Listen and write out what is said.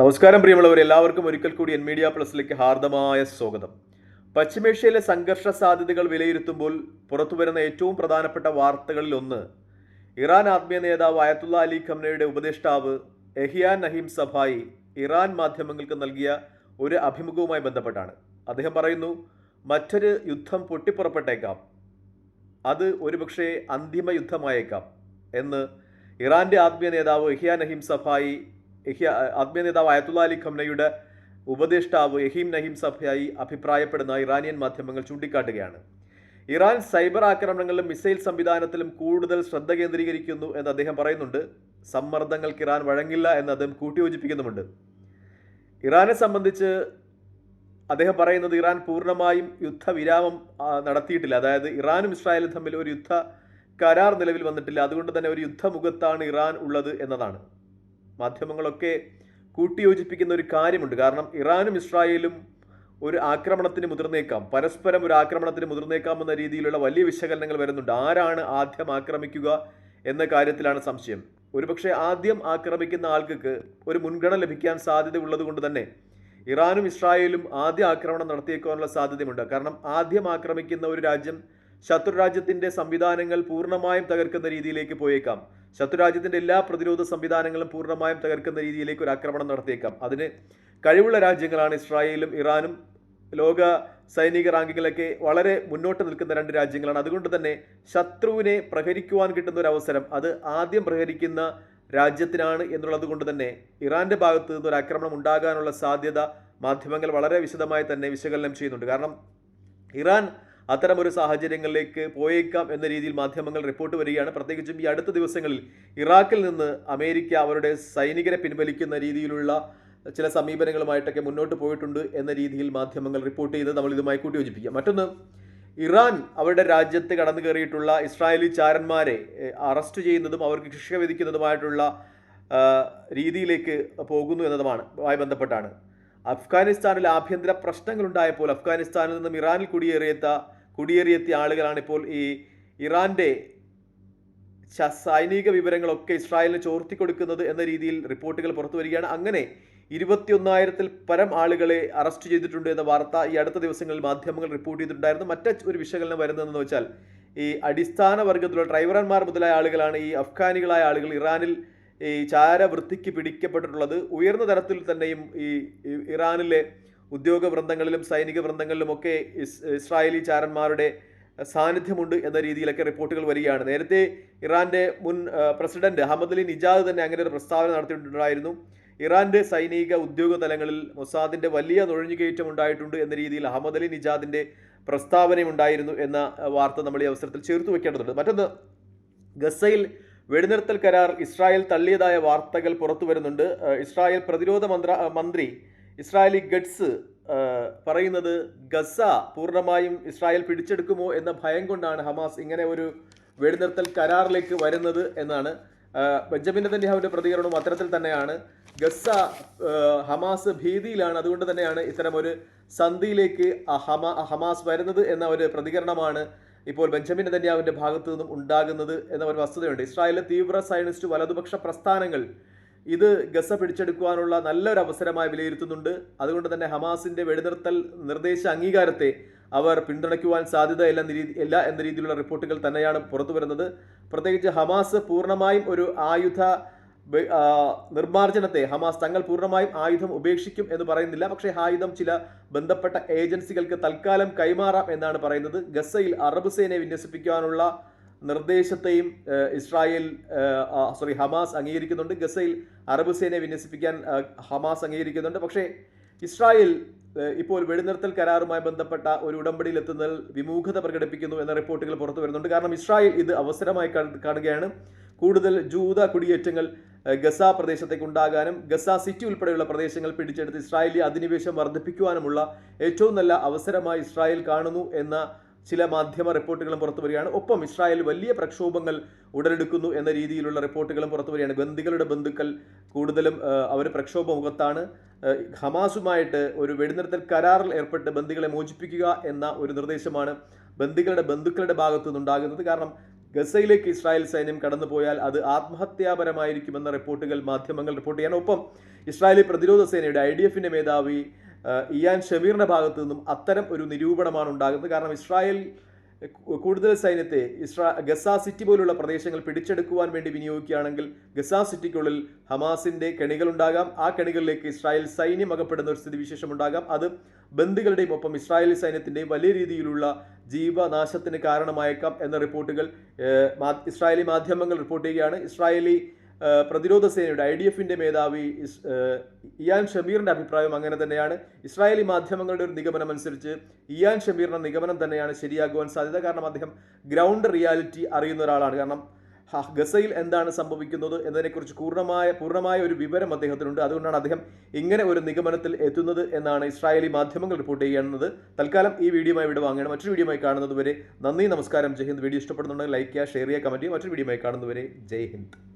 നമസ്കാരം പ്രിയമുള്ളവർ എല്ലാവർക്കും ഒരിക്കൽ കൂടി എൻ മീഡിയ പ്ലസിലേക്ക് ഹാർദമായ സ്വാഗതം. പശ്ചിമേഷ്യയിലെ സംഘർഷ സാധ്യതകൾ വിലയിരുത്തുമ്പോൾ പുറത്തുവരുന്ന ഏറ്റവും പ്രധാനപ്പെട്ട വാർത്തകളിൽ ഒന്ന് ഇറാൻ ആത്മീയ നേതാവ് അയത്തുള്ള അലി ഖംനയുടെ ഉപദേഷ്ടാവ് എഹിയാൻ നഹീം സഭായി ഇറാൻ മാധ്യമങ്ങൾക്ക് നൽകിയ ഒരു അഭിമുഖവുമായി ബന്ധപ്പെട്ടാണ്. അദ്ദേഹം പറയുന്നു മറ്റൊരു യുദ്ധം പൊട്ടിപ്പുറപ്പെട്ടേക്കാം. അത് ഒരുപക്ഷെ അന്തിമ യുദ്ധമായേക്കാം എന്ന് ഇറാന്റെ ആത്മീയ നേതാവ് എഹിയാൻ നഹീം സഫായി ആത്മീയ നേതാവ് അയത്തുള്ള അലി ഖംനയുടെ ഉപദേഷ്ടാവ് എഹീം നഹീം സഭയായി അഭിപ്രായപ്പെടുന്ന ഇറാനിയൻ മാധ്യമങ്ങൾ ചൂണ്ടിക്കാട്ടുകയാണ്. ഇറാൻ സൈബർ ആക്രമണങ്ങളിലും മിസൈൽ സംവിധാനത്തിലും കൂടുതൽ ശ്രദ്ധ കേന്ദ്രീകരിക്കുന്നു എന്ന് അദ്ദേഹം പറയുന്നുണ്ട്. സമ്മർദ്ദങ്ങൾക്ക് ഇറാൻ വഴങ്ങില്ല എന്ന് അദ്ദേഹം കൂട്ടിയോജിപ്പിക്കുന്നുമുണ്ട്. ഇറാനെ സംബന്ധിച്ച് അദ്ദേഹം പറയുന്നത് ഇറാൻ പൂർണമായും യുദ്ധവിരാമം നടത്തിയിട്ടില്ല. അതായത് ഇറാനും ഇസ്രായേലും തമ്മിൽ ഒരു യുദ്ധ കരാർ നിലവിൽ വന്നിട്ടില്ല. അതുകൊണ്ട് തന്നെ ഒരു യുദ്ധമുഖത്താണ് ഇറാൻ ഉള്ളത് എന്നതാണ്. മാധ്യമങ്ങളൊക്കെ കൂട്ടിയോജിപ്പിക്കുന്ന ഒരു കാര്യമുണ്ട്. കാരണം ഇറാനും ഇസ്രായേലും ഒരു ആക്രമണത്തിന് മുതിർന്നേക്കാം. പരസ്പരം ഒരു ആക്രമണത്തിന് മുതിർന്നേക്കാം എന്ന രീതിയിലുള്ള വലിയ വിശകലനങ്ങൾ വരുന്നുണ്ട്. ആരാണ് ആദ്യം ആക്രമിക്കുക എന്ന കാര്യത്തിലാണ് സംശയം. ഒരുപക്ഷെ ആദ്യം ആക്രമിക്കുന്ന ആൾക്ക് ഒരു മുൻഗണന ലഭിക്കാൻ സാധ്യത ഉള്ളതുകൊണ്ട് തന്നെ ഇറാനും ഇസ്രായേലും ആദ്യ ആക്രമണം നടത്തിയേക്കാനുള്ള സാധ്യതയുണ്ട്. കാരണം ആദ്യം ആക്രമിക്കുന്ന ഒരു രാജ്യം ശത്രുരാജ്യത്തിന്റെ സംവിധാനങ്ങൾ പൂർണമായും തകർക്കുന്ന രീതിയിലേക്ക് പോയേക്കാം. ശത്രുരാജ്യത്തിന്റെ എല്ലാ പ്രതിരോധ സംവിധാനങ്ങളും പൂർണമായും തകർക്കുന്ന രീതിയിലേക്ക് ഒരു ആക്രമണം നടത്തിയേക്കാം. അതിന് കഴിവുള്ള രാജ്യങ്ങളാണ് ഇസ്രായേലും ഇറാനും ലോക സൈനിക റാങ്കിങ്ങിലൊക്കെ വളരെ മുന്നോട്ട് നിൽക്കുന്ന രണ്ട് രാജ്യങ്ങളാണ്. അതുകൊണ്ട് തന്നെ ശത്രുവിനെ പ്രഹരിക്കുവാൻ കിട്ടുന്ന ഒരു അവസരം അത് ആദ്യം പ്രഹരിക്കുന്ന രാജ്യത്തിനാണ് എന്നുള്ളത് കൊണ്ട് തന്നെ ഇറാന്റെ ഭാഗത്തു നിന്ന് ഒരു ആക്രമണം ഉണ്ടാകാനുള്ള സാധ്യത മാധ്യമങ്ങൾ വളരെ വിശദമായി തന്നെ വിശകലനം ചെയ്യുന്നുണ്ട്. കാരണം ഇറാൻ അത്തരമൊരു സാഹചര്യങ്ങളിലേക്ക് പോയേക്കാം എന്ന രീതിയിൽ മാധ്യമങ്ങൾ റിപ്പോർട്ട് വരികയാണ്. പ്രത്യേകിച്ചും ഈ അടുത്ത ദിവസങ്ങളിൽ ഇറാഖിൽ നിന്ന് അമേരിക്ക അവരുടെ സൈനികരെ പിൻവലിക്കുന്ന രീതിയിലുള്ള ചില സമീപനങ്ങളുമായിട്ടൊക്കെ മുന്നോട്ട് പോയിട്ടുണ്ട് എന്ന രീതിയിൽ മാധ്യമങ്ങൾ റിപ്പോർട്ട് ചെയ്ത് നമ്മൾ ഇതുമായി കൂട്ടിയോജിപ്പിക്കാം. മറ്റൊന്ന് ഇറാൻ അവരുടെ രാജ്യത്ത് കടന്നു കയറിയിട്ടുള്ള ഇസ്രായേലി ചാരന്മാരെ അറസ്റ്റ് ചെയ്യുന്നതും അവർക്ക് ശിക്ഷ വിധിക്കുന്നതുമായിട്ടുള്ള രീതിയിലേക്ക് പോകുന്നു എന്നതുമാണ് ആയി ബന്ധപ്പെട്ടാണ്. അഫ്ഗാനിസ്ഥാനിൽ ആഭ്യന്തര പ്രശ്നങ്ങളുണ്ടായപ്പോൾ അഫ്ഗാനിസ്ഥാനിൽ നിന്നും ഇറാനിൽ കുടിയേറിയെത്ത കുടിയേറിയെത്തിയ ആളുകളാണ് ഇപ്പോൾ ഈ ഇറാന്റെ സൈനിക വിവരങ്ങളൊക്കെ ഇസ്രായേലിന് ചോർത്തി കൊടുക്കുന്നത് എന്ന രീതിയിൽ റിപ്പോർട്ടുകൾ പുറത്തു വരികയാണ്. അങ്ങനെ ഇരുപത്തിയൊന്നായിരത്തിൽ പരം ആളുകളെ അറസ്റ്റ് ചെയ്തിട്ടുണ്ട് എന്ന വാർത്ത ഈ അടുത്ത ദിവസങ്ങളിൽ മാധ്യമങ്ങൾ റിപ്പോർട്ട് ചെയ്തിട്ടുണ്ടായിരുന്നു. മറ്റു ഒരു വിശകലനം വരുന്നതെന്ന് വെച്ചാൽ ഈ അടിസ്ഥാന വർഗത്തിലുള്ള ഡ്രൈവർമാർ മുതലായ ആളുകളാണ് ഈ അഫ്ഗാനികളായ ആളുകൾ ഇറാനിൽ ഈ ചാരവൃത്തിക്ക് പിടിക്കപ്പെട്ടിട്ടുള്ളത്. ഉയർന്ന തരത്തിൽ തന്നെയും ഈ ഇറാനിലെ ഉദ്യോഗ വൃന്ദങ്ങളിലും സൈനിക വൃന്ദങ്ങളിലുമൊക്കെ ഇസ് ഇസ്രായേലി ചാരന്മാരുടെ സാന്നിധ്യമുണ്ട് എന്ന രീതിയിലൊക്കെ റിപ്പോർട്ടുകൾ വരികയാണ്. നേരത്തെ ഇറാന്റെ മുൻ പ്രസിഡന്റ് അഹമ്മദ് അലി നിജാദ് തന്നെ അങ്ങനെ ഒരു പ്രസ്താവന നടത്തിയിട്ടുണ്ടായിരുന്നു. ഇറാന്റെ സൈനിക ഉദ്യോഗ തലങ്ങളിൽ മൊസാദിന്റെ വലിയ നുഴഞ്ഞുകയറ്റം ഉണ്ടായിട്ടുണ്ട് എന്ന രീതിയിൽ അഹമ്മദ് അലി നിജാദിന്റെ പ്രസ്താവനയുണ്ടായിരുന്നു എന്ന വാർത്ത നമ്മൾ ഈ അവസരത്തിൽ ചേർത്ത് വെക്കേണ്ടതുണ്ട് മറ്റൊന്ന് ഗസയിൽ വെടിനിർത്തൽ കരാർ ഇസ്രായേൽ തള്ളിയതായ വാർത്തകൾ പുറത്തു വരുന്നുണ്ട്. ഇസ്രായേൽ പ്രതിരോധ മന്ത്ര മന്ത്രി ഇസ്രായേലി ഗഡ്സ് പറയുന്നത് ഗസ പൂർണമായും ഇസ്രായേൽ പിടിച്ചെടുക്കുമോ എന്ന ഭയം കൊണ്ടാണ് ഹമാസ് ഇങ്ങനെ ഒരു വെടിനിർത്തൽ കരാറിലേക്ക് വരുന്നത് എന്നാണ്. ബെഞ്ചമിൻ നെതന്യാഹുവിന്റെ പ്രതികരണവും അത്തരത്തിൽ തന്നെയാണ്. ഗസ ഹമാസ് ഭീതിയിലാണ്. അതുകൊണ്ട് തന്നെയാണ് ഇത്തരം ഒരു സന്ധിയിലേക്ക് ഹമാസ് വരുന്നത് എന്ന ഒരു പ്രതികരണമാണ് ഇപ്പോൾ ബെഞ്ചമിൻ നെതന്യാഹുവിന്റെ ഭാഗത്തു നിന്നും ഉണ്ടാകുന്നത് എന്ന ഒരു വസ്തുതയുണ്ട്. ഇസ്രായേലിലെ തീവ്ര സയനിസ്റ്റ് വലതുപക്ഷ പ്രസ്ഥാനങ്ങൾ ഇത് ഗസ പിടിച്ചെടുക്കുവാനുള്ള നല്ലൊരു അവസരമായി വിലയിരുത്തുന്നുണ്ട്. അതുകൊണ്ട് തന്നെ ഹമാസിന്റെ വെടിനിർത്തൽ നിർദ്ദേശ അംഗീകാരത്തെ അവർ പിന്തുണയ്ക്കുവാൻ സാധ്യതയില്ല എന്ന രീതി ഇല്ല എന്ന രീതിയിലുള്ള റിപ്പോർട്ടുകൾ തന്നെയാണ് പുറത്തു വരുന്നത്. പ്രത്യേകിച്ച് ഹമാസ് പൂർണമായും ഒരു ആയുധ നിർമ്മാർജനത്തെ ഹമാസ് തങ്ങൾ പൂർണമായും ആയുധം ഉപേക്ഷിക്കും എന്ന് പറയുന്നില്ല. പക്ഷേ ആയുധം ചില ബന്ധപ്പെട്ട ഏജൻസികൾക്ക് തൽക്കാലം കൈമാറാം എന്നാണ് പറയുന്നത്. ഗസയിൽ അറബ് സേനയെ വിന്യസിപ്പിക്കാനുള്ള നിർദ്ദേശത്തെയും ഇസ്രായേൽ സോറി ഹമാസ് അംഗീകരിക്കുന്നുണ്ട്. ഗസയിൽ അറബ് സേനയെ വിന്യസിപ്പിക്കാൻ ഹമാസ് അംഗീകരിക്കുന്നുണ്ട്. പക്ഷേ ഇസ്രായേൽ ഇപ്പോൾ വെടിനിർത്തൽ കരാറുമായി ബന്ധപ്പെട്ട ഒരു ഉടമ്പടിയിൽ എത്തുന്നതിൽ വിമുഖത പ്രകടിപ്പിക്കുന്നു എന്ന റിപ്പോർട്ടുകൾ പുറത്തു വരുന്നുണ്ട്. കാരണം ഇസ്രായേൽ ഇത് അവസരമായി കാണുകയാണ്. കൂടുതൽ ജൂത കുടിയേറ്റങ്ങൾ ഗസ പ്രദേശത്തേക്ക് ഉണ്ടാകാനും ഗസ സിറ്റി ഉൾപ്പെടെയുള്ള പ്രദേശങ്ങൾ പിടിച്ചെടുത്ത് ഇസ്രായേലി അധിനിവേശം വർദ്ധിപ്പിക്കുവാനുമുള്ള ഏറ്റവും നല്ല അവസരമായി ഇസ്രായേൽ കാണുന്നു എന്ന ചില മാധ്യമ റിപ്പോർട്ടുകളും പുറത്തു വരികയാണ്. ഒപ്പം ഇസ്രായേൽ വലിയ പ്രക്ഷോഭങ്ങൾ ഉടലെടുക്കുന്നു എന്ന രീതിയിലുള്ള റിപ്പോർട്ടുകളും പുറത്തു വരികയാണ്. ബന്ദികളുടെ ബന്ധുക്കൾ കൂടുതലും അവർ പ്രക്ഷോഭ മുഖത്താണ്. ഹമാസുമായിട്ട് ഒരു വെടിനിർത്തൽ കരാറിൽ ഏർപ്പെട്ട് ബന്ദികളെ മോചിപ്പിക്കുക എന്ന ഒരു നിർദ്ദേശമാണ് ബന്ദികളുടെ ബന്ധുക്കളുടെ ഭാഗത്തു നിന്നുണ്ടാകുന്നത്. കാരണം ഗസയിലേക്ക് ഇസ്രായേൽ സൈന്യം കടന്നുപോയാൽ അത് ആത്മഹത്യാപരമായിരിക്കുമെന്ന റിപ്പോർട്ടുകൾ മാധ്യമങ്ങൾ റിപ്പോർട്ട് ചെയ്യാൻ ഒപ്പം ഇസ്രായേലി പ്രതിരോധ സേനയുടെ ഐ ഡി എഫിന്റെ മേധാവി ഇയാൻ ഷമീറിന്റെ ഭാഗത്തു നിന്നും അത്തരം ഒരു നിരൂപണമാണ് ഉണ്ടാകുന്നത്. കാരണം ഇസ്രായേൽ കൂടുതൽ സൈന്യത്തെ ഇസ്രാ ഗസ സിറ്റി പോലുള്ള പ്രദേശങ്ങൾ പിടിച്ചെടുക്കുവാൻ വേണ്ടി വിനിയോഗിക്കുകയാണെങ്കിൽ ഗസ സിറ്റിക്കുള്ളിൽ ഹമാസിന്റെ കെണികളുണ്ടാകാം ആ കെണികളിലേക്ക് ഇസ്രായേൽ സൈന്യം അകപ്പെടുന്ന ഒരു സ്ഥിതിവിശേഷം ഉണ്ടാകാം. അത് ബന്ധുക്കളുടെയും ഒപ്പം ഇസ്രായേലി സൈന്യത്തിന്റെയും വലിയ രീതിയിലുള്ള ജീവനാശത്തിന് കാരണമായേക്കാം എന്ന റിപ്പോർട്ടുകൾ ഇസ്രായേലി മാധ്യമങ്ങൾ റിപ്പോർട്ട് ചെയ്യുകയാണ്. ഇസ്രായേലി പ്രതിരോധ സേനയുടെ ഐ ഡി എഫിന്റെ മേധാവി ഇയാൻ ഷമീറിന്റെ അഭിപ്രായം അങ്ങനെ തന്നെയാണ്. ഇസ്രായേലി മാധ്യമങ്ങളുടെ ഒരു നിഗമനം അനുസരിച്ച് ഇയാൻ ഷമീറിന്റെ നിഗമനം തന്നെയാണ് ശരിയാകുവാൻ സാധ്യത. കാരണം അദ്ദേഹം ഗ്രൗണ്ട് റിയാലിറ്റി അറിയുന്ന ഒരാളാണ്. കാരണം ഗസയിൽ എന്താണ് സംഭവിക്കുന്നത് എന്നതിനെക്കുറിച്ച് പൂർണമായ പൂർണമായ ഒരു വിവരം അദ്ദേഹത്തിനുണ്ട്. അതുകൊണ്ടാണ് അദ്ദേഹം ഇങ്ങനെ ഒരു നിഗമനത്തിൽ എത്തുന്നത് എന്നാണ് ഇസ്രായേലി മാധ്യമങ്ങൾ റിപ്പോർട്ട് ചെയ്യുന്നത്. തൽക്കാലം ഈ വീഡിയോയുമായി ഇവിടെ വാങ്ങണം മറ്റൊരു വീഡിയോയുമായി കാണുന്നത് വരെ നന്ദി നമസ്കാരം. ജയ് ഹിന്ദ്. വീഡിയോ ഇഷ്ടപ്പെടുന്നുണ്ടെങ്കിൽ ലൈക്ക് ചെയ്യുക ഷെയർ ചെയ്യുക കമന്റ് ചെയ്യുക. മറ്റൊരു വീഡിയോയുമായി കാണുന്നതുവരെ ജയ് ഹിന്ദ്.